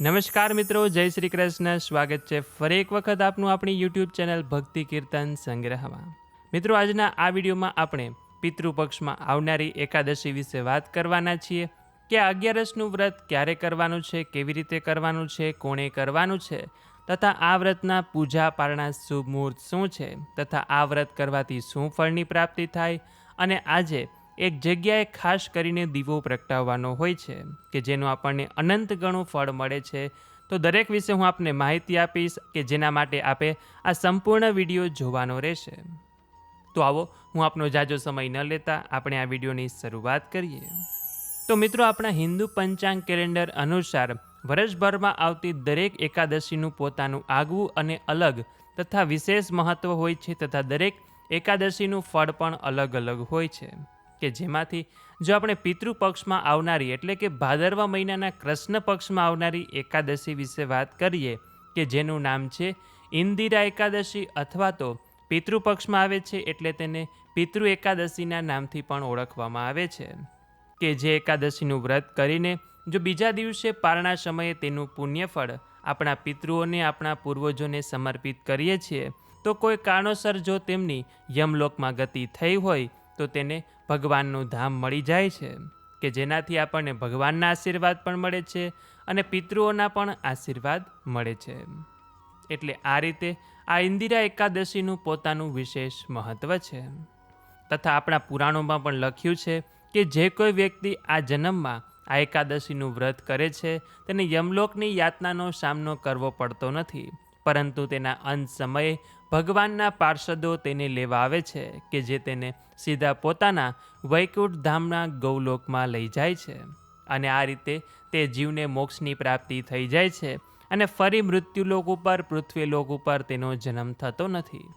નમસ્કાર મિત્રો, જય શ્રી કૃષ્ણ. સ્વાગત છે ફરી એક વખત આપનું આપણી યુટ્યુબ ચેનલ ભક્તિ કીર્તન સંગ્રહમાં. મિત્રો, આજના આ વિડીયોમાં આપણે પિતૃપક્ષમાં આવનારી એકાદશી વિશે વાત કરવાના છીએ. કે અગિયારસનું વ્રત ક્યારે કરવાનું છે, કેવી રીતે કરવાનું છે, કોણે કરવાનું છે, તથા આ વ્રતના પૂજા પારણા શુભ મુહૂર્ત શું છે, તથા આ વ્રત કરવાથી શું ફળની પ્રાપ્તિ થાય, અને આજે એક જગ્યાએ ખાસ કરીને દીવો પ્રગટાવવાનો હોય છે કે જેનું આપણને અનંત ગણું ફળ મળે છે. તો દરેક વિશે હું આપને માહિતી આપીશ કે જેના માટે આપે આ સંપૂર્ણ વીડિયો જોવાનો રહેશે. તો આવો, હું આપનો જાજો સમય ન લેતા આપણે આ વિડીયોની શરૂઆત કરીએ. તો મિત્રો, આપણા હિન્દુ પંચાંગ કેલેન્ડર અનુસાર વર્ષભરમાં આવતી દરેક એકાદશીનું પોતાનું આગવું અને અલગ તથા વિશેષ મહત્ત્વ હોય છે તથા દરેક એકાદશીનું ફળ પણ અલગ અલગ હોય છે. કે જેમાંથી જો આપણે પિતૃ પક્ષમાં આવનારી, એટલે કે ભાદરવા મહિનાના કૃષ્ણ પક્ષમાં આવનારી એકાદશી વિશે વાત કરીએ, કે જેનું નામ છે ઇન્દિરા એકાદશી અથવા તો પિતૃપક્ષમાં આવે છે, એટલે તેને પિતૃ એકાદશીના નામથી પણ ઓળખવામાં આવે છે. કે જે એકાદશીનું વ્રત કરીને જો બીજા દિવસે પારણા સમયે તેનું પુણ્યફળ આપણા પિતૃઓને, આપણા પૂર્વજોને સમર્પિત કરીએ છીએ, તો કોઈ કારણોસર જો તેમની યમલોકમાં ગતિ થઈ હોય તો તેને ભગવાનનું ધામ મળી જાય છે, કે જેનાથી આપણને ભગવાનના આશીર્વાદ પણ મળે છે અને પિતૃઓના પણ આશીર્વાદ મળે છે. એટલે આ રીતે આ ઇન્દિરા એકાદશીનું પોતાનું વિશેષ મહત્ત્વ છે. તથા આપણા પુરાણોમાં પણ લખ્યું છે કે જે કોઈ વ્યક્તિ આ જન્મમાં આ એકાદશીનું વ્રત કરે છે, તેને યમલોકની યાતનાનો સામનો કરવો પડતો નથી, પરંતુ તેના અંત સમયે ભગવાનના પાર્ષદો તેને લેવા આવે છે કે જે તેને સીધા પોતાના વૈકુંઠ ધામના ગૌલોકમાં લઈ જાય છે. અને આ રીતે તે જીવને મોક્ષની પ્રાપ્તિ થઈ જાય છે અને ફરી મૃત્યુલોક ઉપર, પૃથ્વીલોક ઉપર તેનો જન્મ થતો નથી.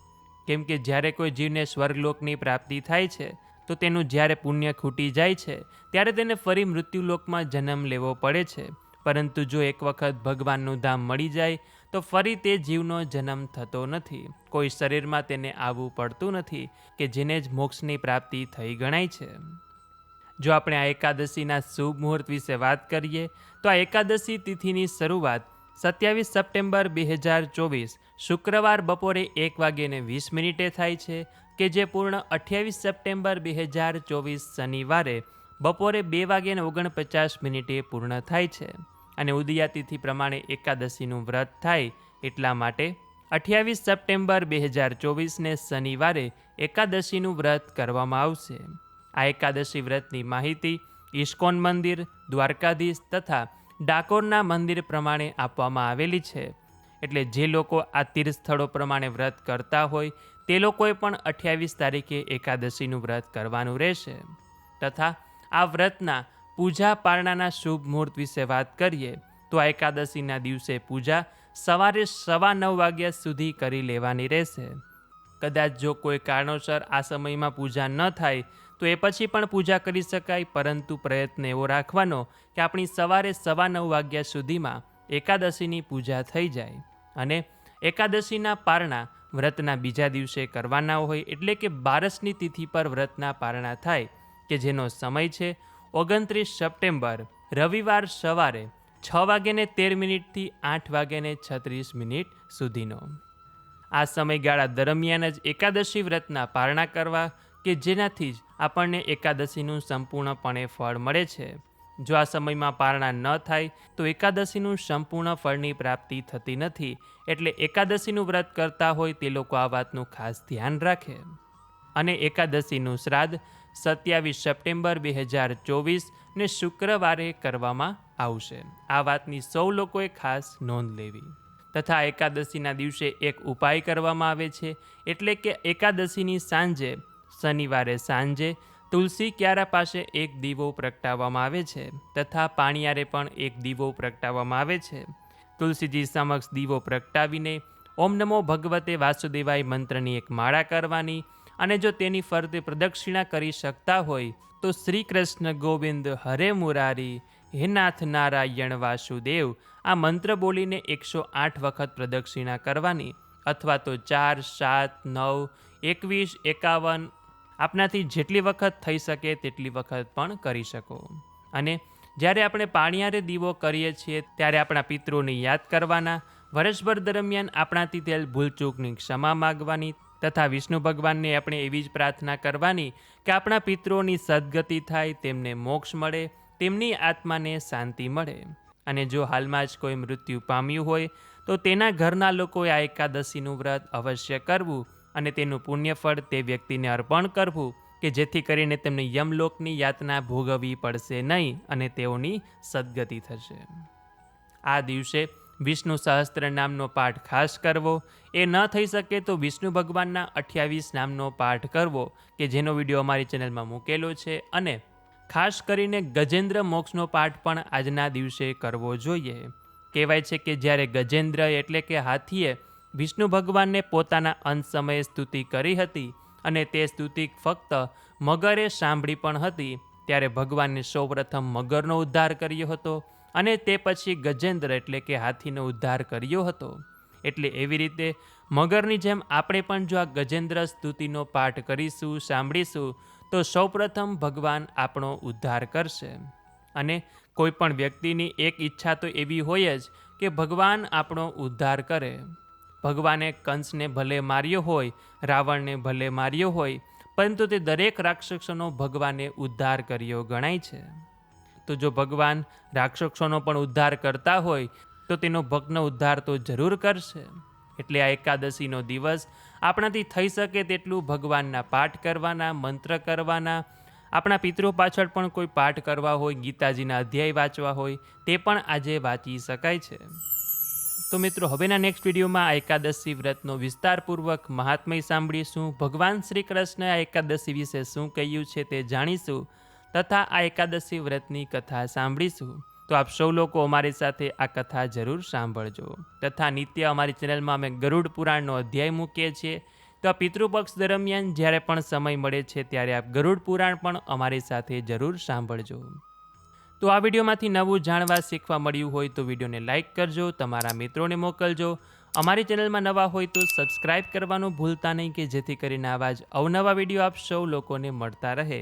કેમ કે જ્યારે કોઈ જીવને સ્વર્ગલોકની પ્રાપ્તિ થાય છે, તો તેનું જ્યારે પુણ્ય ખૂટી જાય છે, ત્યારે તેને ફરી મૃત્યુલોકમાં જન્મ લેવો પડે છે. પરંતુ જો એક વખત ભગવાનનું ધામ મળી જાય, તો ફરી તે જીવનો જન્મ થતો નથી. કોઈ શરીરમાં તેને આવવું પડતું નથી, કે જેને જ મોક્ષની પ્રાપ્તિ થઈ ગણાય છે. જો આપણે આ એકાદશીના શુભ મુહૂર્ત વિશે વાત કરીએ, તો આ એકાદશી તિથિની શરૂઆત સત્યાવીસ સપ્ટેમ્બર બે હજાર ચોવીસ શુક્રવાર બપોરે એક વાગ્યે વીસ મિનિટે થાય છે, કે જે પૂર્ણ અઠ્યાવીસ સપ્ટેમ્બર બે હજાર ચોવીસ શનિવારે બપોરે બે વાગ્યે ઓગણપચાસ મિનિટે પૂર્ણ થાય છે. અને ઉદયાતિથિ પ્રમાણે એકાદશીનું વ્રત થાય એટલા માટે અઠ્યાવીસ સપ્ટેમ્બર બે હજાર ચોવીસને શનિવારે એકાદશીનું વ્રત કરવામાં આવશે. આ એકાદશી વ્રતની માહિતી ઇસ્કોન મંદિર, દ્વારકાધીશ તથા ડાકોરના મંદિર પ્રમાણે આપવામાં આવેલી છે. એટલે જે લોકો આ તીર્થસ્થળો પ્રમાણે વ્રત કરતા હોય તે લોકોએ પણ અઠ્યાવીસ તારીખે એકાદશીનું વ્રત કરવાનું રહેશે. તથા આ વ્રતના પૂજા પારણાના શુભ મુહૂર્ત વિશે વાત કરીએ, તો આ એકાદશીના દિવસે પૂજા સવારે સવા નવ વાગ્યા સુધી કરી લેવાની રહેશે. કદાચ જો કોઈ કારણોસર આ સમયમાં પૂજા ન થાય, તો એ પછી પણ પૂજા કરી શકાય, પરંતુ પ્રયત્ન એવો રાખવાનો કે આપણી સવારે સવા નવ વાગ્યા સુધીમાં એકાદશીની પૂજા થઈ જાય. અને એકાદશીના પારણા વ્રતના બીજા દિવસે કરવાના હોય, એટલે કે બારસની તિથિ પર વ્રતના પારણા થાય, કે જેનો સમય છે ઓગણત્રીસ સપ્ટેમ્બર, રવિવાર સવારે છ વાગ્યાને તેર મિનિટથી આઠ વાગ્યાને છત્રીસ મિનિટ સુધીનો. આ સમયગાળા દરમિયાન જ એકાદશી વ્રતના પારણા કરવા કે જેનાથી જ આપણને એકાદશીનું સંપૂર્ણપણે ફળ મળે છે. જો આ સમયમાં પારણા ન થાય, તો એકાદશીનું સંપૂર્ણ ફળની પ્રાપ્તિ થતી નથી એટલે એકાદશીનું વ્રત કરતા હોય તે લોકો આ વાતનું ખાસ ધ્યાન રાખે. અને એકાદશીનું શ્રાદ્ધ સત્યાવીસ સપ્ટેમ્બર બે હજાર ચોવીસને શુક્રવારે કરવામાં આવશે. આ વાતની સૌ લોકોએ ખાસ નોંધ લેવી. તથા એકાદશીના દિવસે એક ઉપાય કરવામાં આવે છે, એટલે કે એકાદશીની સાંજે, શનિવારે સાંજે, તુલસી ક્યારા પાસે એક દીવો પ્રગટાવવામાં આવે છે, તથા પાણિયારે પણ એક દીવો પ્રગટાવવામાં આવે છે. તુલસીજી સમક્ષ દીવો પ્રગટાવીને, ઓમ નમો ભગવતે વાસુદેવાય મંત્રની એક માળા કરવાની અને જો તેની ફરતે પ્રદક્ષિણા કરી શકતા હોય, તો શ્રી કૃષ્ણ ગોવિંદ હરે મુરારી, હે નાથ નારાયણ વાસુદેવ, આ મંત્ર બોલીને એકસો આઠ વખત પ્રદક્ષિણા કરવાની, અથવા તો ચાર, સાત, નવ, એકવીસ, એકાવન, આપનાથી જેટલી વખત થઈ શકે તેટલી વખત પણ કરી શકો. અને જ્યારે આપણે પાણીયારે દીવો કરીએ છીએ, ત્યારે આપણા પિતૃને યાદ કરવાના, વર્ષભર દરમિયાન આપણાથી તેલ ભૂલચૂકની ક્ષમા માગવાની તથા વિષ્ણુ ભગવાનને આપણે એવી જ પ્રાર્થના કરવાની કે આપણા પિતૃઓની સદગતિ થાય, તેમને મોક્ષ મળે, તેમની આત્માને શાંતિ મળે. અને જો હાલમાં જ કોઈ મૃત્યુ પામ્યું હોય, તો તેના ઘરના લોકોએ આ એકાદશીનું વ્રત અવશ્ય કરવું અને તેનું પુણ્યફળ તે વ્યક્તિને અર્પણ કરવું કે જેથી કરીને તેમને યમલોકની યાતના ભોગવવી પડશે નહીં અને તેઓની સદગતિ થશે. આ દિવસે વિષ્ણુ સહસ્ત્ર નામનો પાઠ ખાસ કરવો. એ ન થઈ શકે તો વિષ્ણુ ભગવાનના અઠ્યાવીસ નામનો પાઠ કરવો, કે જેનો વીડિયો અમારી ચેનલમાં મૂકેલો છે. અને ખાસ કરીને ગજેન્દ્ર મોક્ષનો પાઠ પણ આજના દિવસે કરવો જોઈએ. કહેવાય છે કે જ્યારે ગજેન્દ્ર એટલે કે હાથીએ વિષ્ણુ ભગવાનને પોતાના અંત સમયે સ્તુતિ કરી હતી અને તે સ્તુતિ ફક્ત મગરે સાંભળી પણ હતી, ત્યારે ભગવાને સૌપ્રથમ મગરનો ઉદ્ધાર કર્યો હતો. અને તે પછી ગજેન્દ્ર એટલે કે હાથીનો ઉદ્ધાર કર્યો હતો. એટલે એવી રીતે મગરની જેમ આપણે પણ જો આ ગજેન્દ્ર સ્તુતિનો પાઠ કરીશું, સાંભળીશું, તો સૌપ્રથમ ભગવાન આપણો ઉદ્ધાર કરશે. અને કોઈ પણ વ્યક્તિની એક ઈચ્છા તો એવી હોય જ કે ભગવાન આપણો ઉદ્ધાર કરે. ભગવાને કંસને ભલે માર્યો હોય, રાવણને ભલે માર્યો હોય, પરંતુ તે દરેક રાક્ષસોનો ભગવાને ઉદ્ધાર કર્યો ગણાય છે. તો જો ભગવાન રાક્ષસોનો પણ ઉદ્ધાર કરતા હોય, તો તેનો ભક્તનો ઉદ્ધાર તો જરૂર કરશે. એટલે આ એકાદશીનો દિવસ આપણાથી થઈ શકે તેટલું ભગવાનના પાઠ કરવાના, મંત્ર કરવાના. આપણા પિતૃ પાછળ પણ કોઈ પાઠ કરવા હોય, ગીતાજીના અધ્યાય વાંચવા હોય, તે પણ આજે વાંચી શકાય છે. તો મિત્રો, હવેના નેક્સ્ટ વિડીયોમાં આ એકાદશી વ્રતનો વિસ્તારપૂર્વક મહાત્મય સાંભળીશું. ભગવાન શ્રી કૃષ્ણ આ એકાદશી વિશે શું કહ્યું છે તે જાણીશું. તથા આ એકાદશી વ્રતની કથા સાંભળીશું. તો આપ સૌ લોકો અમારી સાથે આ કથા જરૂર સાંભળજો. તથા નિત્ય અમારી ચેનલમાં અમે ગરુડ પુરાણનો અધ્યાય મૂકીએ છીએ. તો આ પિતૃપક્ષ દરમિયાન જ્યારે પણ સમય મળે છે ત્યારે આપ ગરુડ પુરાણ પણ અમારી સાથે જરૂર સાંભળજો. તો આ વિડીયોમાંથી નવું જાણવા શીખવા મળ્યું હોય તો વિડીયોને લાઇક કરજો, તમારા મિત્રોને મોકલજો. અમારી ચેનલમાં નવા હોય તો સબસ્ક્રાઇબ કરવાનું ભૂલતા નહીં કે જેથી કરીને આવા જ અવનવા વીડિયો આપ સૌ લોકોને મળતા રહે.